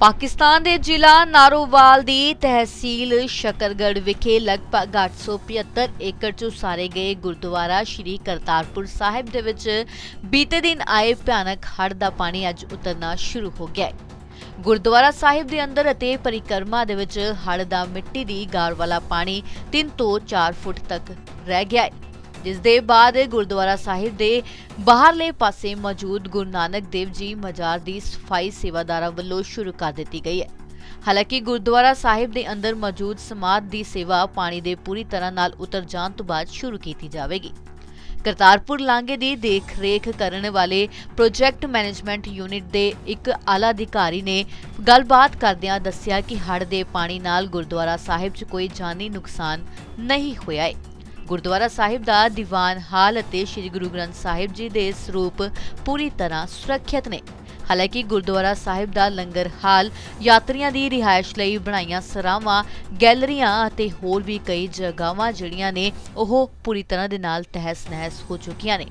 ਪਾਕਿਸਤਾਨ ਦੇ ਜ਼ਿਲ੍ਹਾ ਨਾਰੋਵਾਲ ਦੀ ਤਹਿਸੀਲ ਸ਼ਕਰਗੜ੍ਹ ਵਿਖੇ ਲਗਭਗ 875 ਏਕੜ 'ਚ ਉਸਾਰੇ ਗਏ ਗੁਰਦੁਆਰਾ ਸ਼੍ਰੀ ਕਰਤਾਰਪੁਰ ਸਾਹਿਬ ਦੇ ਵਿੱਚ ਬੀਤੇ ਦਿਨ ਆਏ ਭਿਆਨਕ ਹੜ੍ਹ ਦਾ ਪਾਣੀ ਅੱਜ ਉਤਰਨਾ ਸ਼ੁਰੂ ਹੋ ਗਿਆ ਹੈ। ਗੁਰਦੁਆਰਾ ਸਾਹਿਬ ਦੇ ਅੰਦਰ ਅਤੇ ਪਰਿਕਰਮਾ ਦੇ ਵਿੱਚ ਹੜ੍ਹ ਦਾ ਮਿੱਟੀ ਦੀ ਗਾਰ ਵਾਲਾ ਪਾਣੀ 3 ਤੋਂ 4 ਫੁੱਟ ਤੱਕ ਰਹਿ ਗਿਆ ਹੈ। ਜਿਸ ਦੇ ਬਾਅਦ ਗੁਰਦੁਆਰਾ ਸਾਹਿਬ ਦੇ ਬਾਹਰਲੇ ਪਾਸੇ ਮੌਜੂਦ ਗੁਰੂ ਨਾਨਕ ਦੇਵ ਜੀ ਮਜ਼ਾਰ ਦੀ ਸਫ਼ਾਈ ਸੇਵਾਦਾਰਾਂ ਵੱਲੋਂ ਸ਼ੁਰੂ ਕਰ ਦਿੱਤੀ ਗਈ ਹੈ। ਹਾਲਾਂਕਿ ਗੁਰਦੁਆਰਾ ਸਾਹਿਬ ਦੇ ਅੰਦਰ ਮੌਜੂਦ ਸਮਾਧ ਦੀ ਸੇਵਾ ਪਾਣੀ ਦੇ ਪੂਰੀ ਤਰ੍ਹਾਂ ਨਾਲ ਉਤਰ ਜਾਣ ਤੋਂ ਬਾਅਦ ਸ਼ੁਰੂ ਕੀਤੀ ਜਾਵੇਗੀ। ਕਰਤਾਰਪੁਰ ਲਾਂਘੇ ਦੀ ਦੇਖ-ਰੇਖ ਕਰਨ ਵਾਲੇ ਪ੍ਰੋਜੈਕਟ ਮੈਨੇਜਮੈਂਟ ਯੂਨਿਟ ਦੇ ਇੱਕ ਆਲਾ ਅਧਿਕਾਰੀ ਨੇ ਗੱਲਬਾਤ ਕਰਦਿਆਂ ਦੱਸਿਆ ਕਿ ਹੜ੍ਹ ਦੇ ਪਾਣੀ ਨਾਲ ਗੁਰਦੁਆਰਾ ਸਾਹਿਬ 'ਚ ਕੋਈ ਜਾਨੀ ਨੁਕਸਾਨ ਨਹੀਂ ਹੋਇਆ ਹੈ। ਗੁਰਦੁਆਰਾ ਸਾਹਿਬ ਦਾ ਦੀਵਾਨ ਹਾਲ ਅਤੇ ਸ੍ਰੀ ਗੁਰੂ ਗ੍ਰੰਥ ਸਾਹਿਬ ਜੀ ਦੇ ਸਰੂਪ ਪੂਰੀ ਤਰ੍ਹਾਂ ਸੁਰੱਖਿਅਤ ਨੇ। ਹਾਲਾਂਕਿ ਗੁਰਦੁਆਰਾ ਸਾਹਿਬ ਦਾ ਲੰਗਰ ਹਾਲ ਯਾਤਰੀਆਂ ਦੀ ਰਿਹਾਇਸ਼ ਲਈ ਬਣਾਈਆਂ ਸਰਾਵਾਂ, ਗੈਲਰੀਆਂ ਅਤੇ ਹੋਰ ਵੀ ਕਈ ਜਗ੍ਹਾਵਾਂ ਜਿਹੜੀਆਂ ਨੇ ਉਹ ਪੂਰੀ ਤਰ੍ਹਾਂ ਦੇ ਨਾਲ ਤਹਿਸ ਨਹਿਸ ਹੋ ਚੁੱਕੀਆਂ ਨੇ।